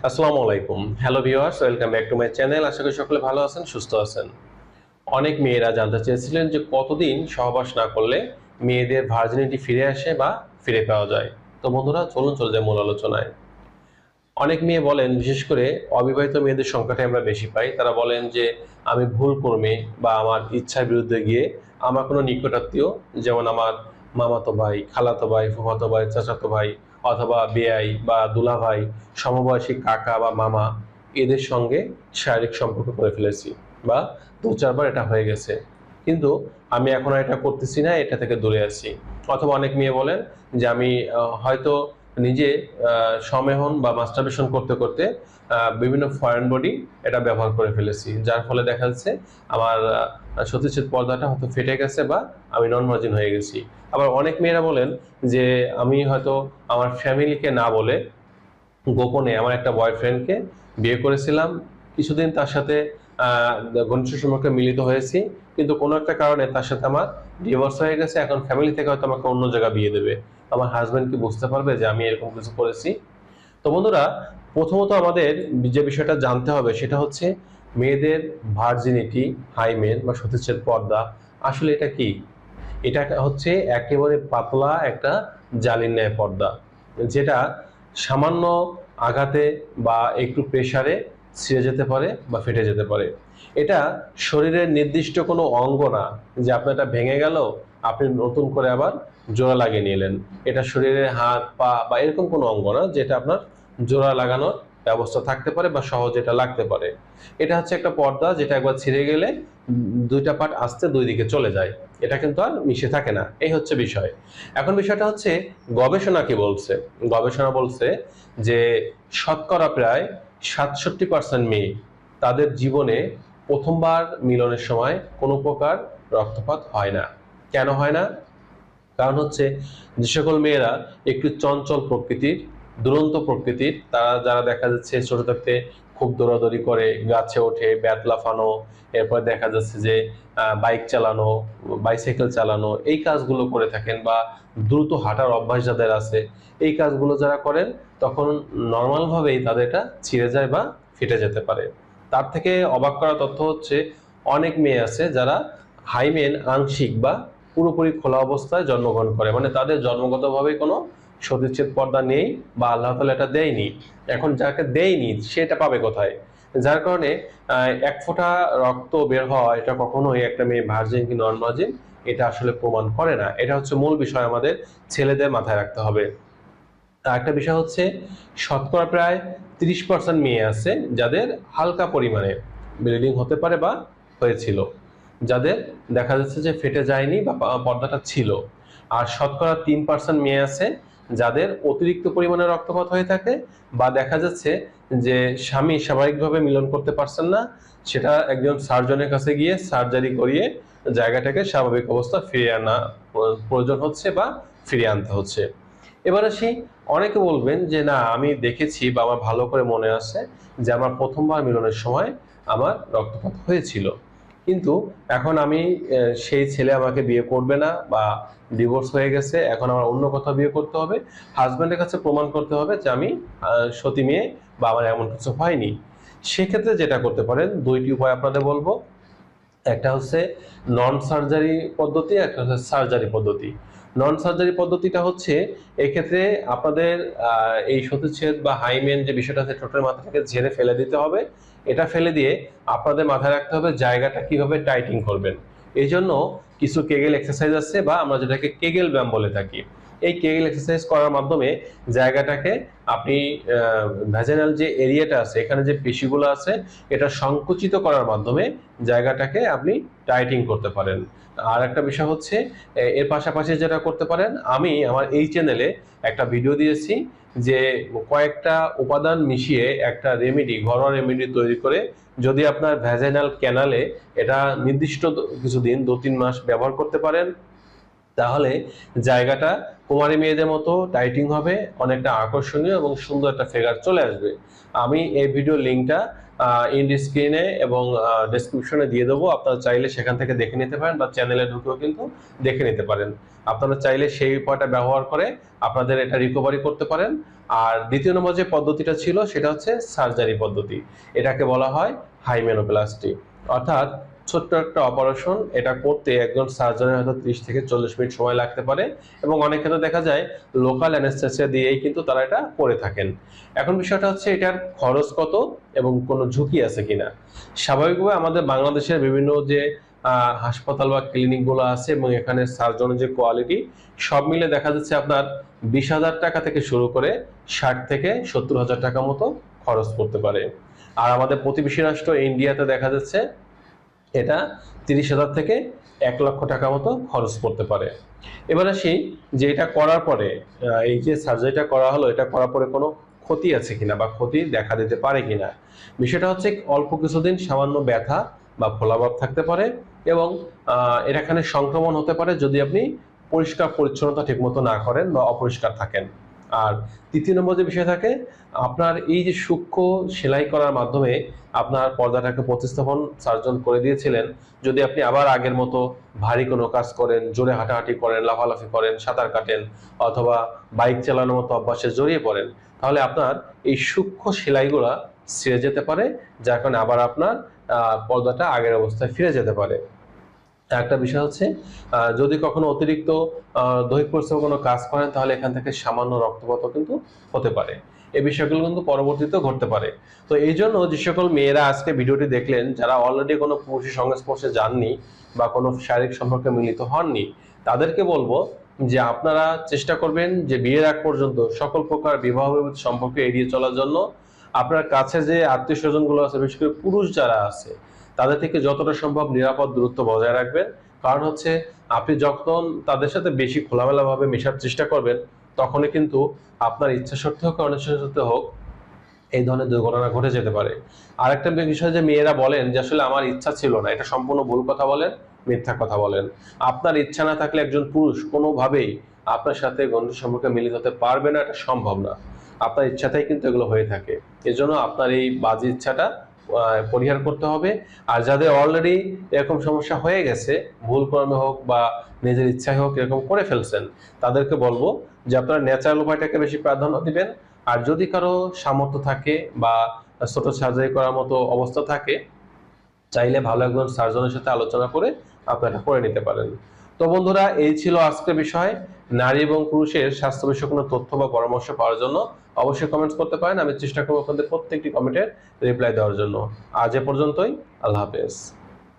আসসালামু আলাইকুম। Hello viewers welcome back to my channel আশা করি সকলে ভালো আছেন, সুস্থ আছেন। অনেক মেয়েরা জানতে চেয়েছিলেন যে কতদিন সহবাস না করলে মেয়েদের ভার্জিনিটি ফিরে আসে বা ফিরে পাওয়া যায়। তো বন্ধুরা, চলুন, চলে যায় মূল আলোচনায়। অনেক মেয়ে বলেন, বিশেষ করে অবিবাহিত মেয়েদের সংখ্যাটা আমরা বেশি পাই। তারা বলেন যে, আমি ভুল কর্মে বা আমার ইচ্ছার বিরুদ্ধে গিয়ে আমার কোনো নিকটাত্মীয়, যেমন আমার মামাতো ভাই, খালাতো ভাই, ফুফাতো ভাই, চাচাতো ভাই অথবা বেআই বা দুলাভাই, সমবয়সী কাকা বা মামা এদের সঙ্গে শারীরিক সম্পর্ক করে ফেলেছি বা দু চারবার এটা হয়ে গেছে। কিন্তু আমি এখন এটা করতেছি না, এটা থেকে দূরে আছি। অথবা অনেক মেয়ে বলেন যে আমি হয়তো নিজে সমেহন বা মাস্টারবেশন করতে করতে বিভিন্ন ফরেন বডি এটা ব্যবহার করে ফেলেছি। যার ফলে দেখা যাচ্ছে আমার সতীচ্ছেদ পর্দাটা হয়তো ফেটে গেছে বা আমি নন মার্জিন হয়ে গেছি। আবার অনেক মেয়েরা বলেন যে, আমি হয়তো আমার ফ্যামিলিকে না বলে গোপনে আমার একটা বয়ফ্রেন্ডকে বিয়ে করেছিলাম। কিছুদিন তার সাথে ঘনিষ্ঠ সম্পর্কে মিলিত হয়েছি। কিন্তু কোনো একটা কারণে তার সাথে আমার ডিভোর্স হয়ে গেছে। এখন ফ্যামিলি থেকে হয়তো আমাকে অন্য জায়গায় বিয়ে দেবে। আমার হাজব্যান্ড কি বুঝতে পারবে যে আমি এরকম কিছু করেছি? তো বন্ধুরা, প্রথমত আমাদের যে বিষয়টা জানতে হবে সেটা হচ্ছে মেয়েদের ভার্জিনিটি হাইমেন বা সতীচ্ছেদ পর্দা, আসলে এটা কি? এটা হচ্ছে একেবারে পাতলা একটা জালির ন্যায় পর্দা, যেটা সামান্য আঘাতে বা একটু প্রেসারে ছিঁড়ে যেতে পারে বা ফেটে যেতে পারে। এটা শরীরের নির্দিষ্ট কোনো অঙ্গ না, যে আপনার এটা ভেঙে গেল, আপনি নতুন করে আবার জোড়া লাগিয়ে নিলেন। এটা শরীরের হাত, পা বা এরকম কোনো অঙ্গ না, যেটা আপনার জোড়া লাগানোর ব্যবস্থা থাকতে পারে বা সহজে এটা লাগতে পারে। এটা হচ্ছে একটা পর্দা যেটা একবার ছিঁড়ে গেলে দুইটা পাট আস্তে দুই দিকে চলে যায়। এটা কিন্তু আর মিশে থাকে না। এই হচ্ছে বিষয়। এখন বিষয়টা হচ্ছে গবেষণা কি বলছে? গবেষণা বলছে যে শতকরা প্রায় সাতষট্টি পার্সেন্ট মেয়ে তাদের জীবনে প্রথমবার মিলনের সময় কোনো প্রকার রক্তপাত হয় না। কেন হয় না? কারণ হচ্ছে যে সকল মেয়েরা একটু চঞ্চল প্রকৃতির, দুরন্ত প্রকৃতির। তারা যারা দেখা যাচ্ছে ছোট থাকতে খুব দৌড়াদৌড়ি করে, গাছে ওঠে, ব্যাট লাফানো, এরপর দেখা যাচ্ছে যে বাইক চালানো, বাইসাইকেল চালানো, এই কাজগুলো করে থাকেন বা দ্রুত হাঁটার অভ্যাস যাদের আছে, এই কাজগুলো যারা করেন, তখন নর্মালভাবেই তাদের এটা ছিঁড়ে যায় বা ফেটে যেতে পারে। তার থেকে অবাক করা তথ্য হচ্ছে, অনেক মেয়ে আছে যারা হাইমেন, আংশিক বা পুরোপুরি খোলা অবস্থায় জন্মগ্রহণ করে। মানে তাদের জন্মগতভাবে কোনো সতীচ্ছেদ পর্দা নেই বা আল্লাহ তালা এটা দেয়নি। এখন যাকে দেয়নি সেটা পাবে কোথায়? যার কারণে এক ফোঁটা রক্ত বের হওয়া এটা কখনোই একটা মেয়ে ভার্জিন কি নন ভার্জিন এটা আসলে প্রমাণ করে না। এটা হচ্ছে মূল বিষয় আমাদের ছেলেদের মাথায় রাখতে হবে। একটা বিষয় হচ্ছে, শতকরা প্রায় তিরিশ পার্সেন্ট মেয়ে আছে যাদের হালকা পরিমাণে ব্লিডিং হতে পারে বা হয়েছিল। যাদের দেখা যাচ্ছে যে ফেটে যায়নি বা পর্দাটা ছিল। আর শতকরা তিন পার্সেন্ট মেয়ে আছে যাদের অতিরিক্ত পরিমাণে রক্তপাত হয়ে থাকে বা দেখা যাচ্ছে যে স্বামী স্বাভাবিকভাবে মিলন করতে পারছেন না, সেটা একজন সার্জনের কাছে গিয়ে সার্জারি করিয়ে জায়গাটাকে স্বাভাবিক অবস্থা ফিরিয়ে আনা প্রয়োজন হচ্ছে বা ফিরিয়ে আনতে হচ্ছে। এবার আসি, অনেকে বলবেন যে না, আমি দেখেছি বা আমার ভালো করে মনে আছে যে আমার প্রথমবার মিলনের সময় আমার রক্তপাত হয়েছিল। কিন্তু এখন আমি সেই ছেলে আমাকে বিয়ে করবে না বা ডিভোর্স হয়ে গেছে, এখন আমার অন্য কোথাও বিয়ে করতে হবে। হাজব্যান্ডের কাছে প্রমাণ করতে হবে যে আমি সতী মেয়ে বা আমার এমন কিছু হয়নি। সেক্ষেত্রে যেটা করতে পারেন, দুইটি উপায় আপনাদের বলব। একটা হচ্ছে নন সার্জারি পদ্ধতি, একটা হচ্ছে সার্জারি পদ্ধতি। নন সার্জারি পদ্ধতিটা হচ্ছে এক্ষেত্রে আপনাদের এই সতীচ্ছেদ বা হাইমেন যে বিষয়টা আছে, ঠোঁটের মাথাটাকে ঝেড়ে ফেলে দিতে হবে। এটা ফেলে দিয়ে আপনাদের মাথায় রাখতে হবে জায়গাটা কীভাবে টাইটিং করবেন। এই জন্য কিছু কেগেল এক্সারসাইজ আছে বা আমরা যেটাকে কেগেল ব্যায়াম বলে থাকি। এই কেগেল এক্সারসাইজ করার মাধ্যমে জায়গাটাকে আপনি ভ্যাজেনাল যে এরিয়াটা আছে, এখানে যে পেশিগুলো আছে, এটা সংকুচিত করার মাধ্যমে জায়গাটাকে আপনি টাইটিং করতে পারেন। আর একটা বিষয় হচ্ছে এর পাশাপাশি যেটা করতে পারেন, আমি আমার এই চ্যানেলে একটা ভিডিও দিয়েছি যে কয়েকটা উপাদান মিশিয়ে একটা রেমেডি ঘরোয়া রেমেডি তৈরি করে যদি আপনার ভ্যাজেনাল ক্যানালে এটা নির্দিষ্ট দ- কিছুদিন দু তিন মাস ব্যবহার করতে পারেন তাহলে জায়গাটা কুমারী মেয়েদের মতো টাইটিং হবে, অনেকটা আকর্ষণীয় এবং সুন্দর একটা ফিগার চলে আসবে। আমি এই ভিডিও লিঙ্কটা ইন স্ক্রিনে এবং ডেসক্রিপশনে দিয়ে দেবো। আপনারা চাইলে সেখান থেকে দেখে নিতে পারেন বা চ্যানেলে ঢুকেও কিন্তু দেখে নিতে পারেন। আপনারা চাইলে সেই উপায়টা ব্যবহার করে আপনাদের এটা রিকভারি করতে পারেন। আর দ্বিতীয় নম্বর যে পদ্ধতিটা ছিল, সেটা হচ্ছে সার্জারি পদ্ধতি। এটাকে বলা হয় হাইমেনোপ্লাস্টি অর্থাৎ ছোট্ট একটা অপারেশন এটা করতে একজন সার্জনের হয়তো ত্রিশ থেকে চল্লিশ মিনিট সময় লাগতে পারে এবং অনেক ক্ষেত্রে দেখা যায় লোকাল অ্যানেস্থেসিয়া দিয়েই কিন্তু তারা এটা করে থাকেন। এখন বিষয়টা হচ্ছে এটার খরচ কত এবং কোনো ঝুঁকি আছে কিনা? স্বাভাবিকভাবে আমাদের বাংলাদেশের বিভিন্ন যে হাসপাতাল বা ক্লিনিকগুলো আছে এবং এখানে সার্জনের যে কোয়ালিটি সব মিলে দেখা যাচ্ছে আপনার বিশ হাজার টাকা থেকে শুরু করে ষাট থেকে সত্তর হাজার টাকা মতো খরচ করতে পারে। আর আমাদের প্রতিবেশী রাষ্ট্র ইন্ডিয়াতে দেখা যাচ্ছে এটা তিরিশ হাজার থেকে এক লক্ষ টাকা মতো খরচ করতে পারে। এবার আসি যে এটা করার পরে এই যে সার্জারিটা করা হলো, এটা করার পরে কোনো ক্ষতি আছে কিনা বা ক্ষতি দেখা দিতে পারে কিনা? বিষয়টা হচ্ছে অল্প কিছুদিন সামান্য ব্যথা বা ফোলাভাব থাকতে পারে এবং এখানে সংক্রমণ হতে পারে যদি আপনি পরিষ্কার পরিচ্ছন্নতা ঠিকমতো না করেন বা অপরিষ্কার থাকেন। আর তৃতীয় নম্বর যে বিষয় থাকে, আপনার এই যে সূক্ষ্ম সেলাই করার মাধ্যমে আপনার পর্দাটাকে প্রতিস্থাপন, সার্জন করে দিয়েছিলেন। যদি আপনি আবার আগের মতো ভারী কোনো কাজ করেন, জোরে হাঁটাহাঁটি করেন, লাফালাফি করেন, সাঁতার কাটেন অথবা বাইক চালানোর মতো অভ্যাসে জড়িয়ে পড়েন, তাহলে আপনার এই সূক্ষ্ম সেলাইগুলা ছেড়ে যেতে পারে, যার কারণে আবার আপনার পর্দাটা আগের অবস্থায় ফিরে যেতে পারে। একটা বিষয় হচ্ছে যদি কখনো অতিরিক্ত দৈহিক পরিশ্রম কোনো কাজ করেন, তাহলে এখান থেকে সামান্য রক্তপাতও কিন্তু হতে পারে। এই বিষয়গুলো কিন্তু পরবর্তীতেও ঘটতে পারে। তো এই জন্য যে সকল মেয়েরা আজকে ভিডিওটি দেখলেন, যারা অলরেডি কোনো পুরুষের সংস্পর্শে যাননি বা কোনো শারীরিক সম্পর্কে মিলিত হননি, তাদেরকে বলব যে আপনারা চেষ্টা করবেন যে বিয়ের আগ পর্যন্ত সকল প্রকার বিবাহ সম্পর্কে এড়িয়ে চলার জন্য। আপনার কাছে যে আত্মীয় স্বজনগুলো আছে, বিশেষ করে পুরুষ যারা আছে তাদের থেকে যতটা সম্ভব নিরাপদ দূরত্ব বজায় রাখবেন। কারণ হচ্ছে, আপনি যখন তাদের সাথে বেশি খোলামেলা ভাবে মেশার চেষ্টা করবেন, তখনই কিন্তু আপনার ইচ্ছা সত্ত্বেও হোক অনিচ্ছা হোক, এই ধরনের দুর্ঘটনা ঘটে যেতে পারে। আরেকটা বিষয় যে মেয়েরা বলেন যে, আসলে আমার ইচ্ছা ছিল না। এটা সম্পূর্ণ ভুল কথা বলেন, মিথ্যা কথা বলেন। আপনার ইচ্ছা না থাকলে একজন পুরুষ কোনোভাবেই আপনার সাথে বন্ধু সম্পর্কে মিলিত হতে পারবে না, এটা সম্ভব না। আপনার ইচ্ছাতেই কিন্তু এগুলো হয়ে থাকে। এজন্য আপনার এই বাজে ইচ্ছাটা পরিহার করতে হবে। আর যাদের অলরেডি এরকম সমস্যা হয়ে গেছে, ভুল কর্মে হোক বা নিজের ইচ্ছায় হোক এরকম করে ফেলছেন, তাদেরকে বলব যে আপনারা ন্যাচারাল উপায়টাকে বেশি প্রাধান্য দিবেন। আর যদি কারও সামর্থ্য থাকে বা ছোট সার্জারি করার মতো অবস্থা থাকে, চাইলে ভালো একজন সার্জনের সাথে আলোচনা করে আপনারা করে নিতে পারেন। তো বন্ধুরা, এই ছিল আজকের বিষয়। নারী এবং পুরুষের স্বাস্থ্য বিষয়ে কোনো তথ্য বা পরামর্শ পাওয়ার জন্য অবশ্যই কমেন্টস করতে পারেন। আমি চেষ্টা করব আপনাদের প্রত্যেকটি কমেন্টের রিপ্লাই দেওয়ার জন্য। আজ এ পর্যন্তই। আল্লাহ হাফেজ।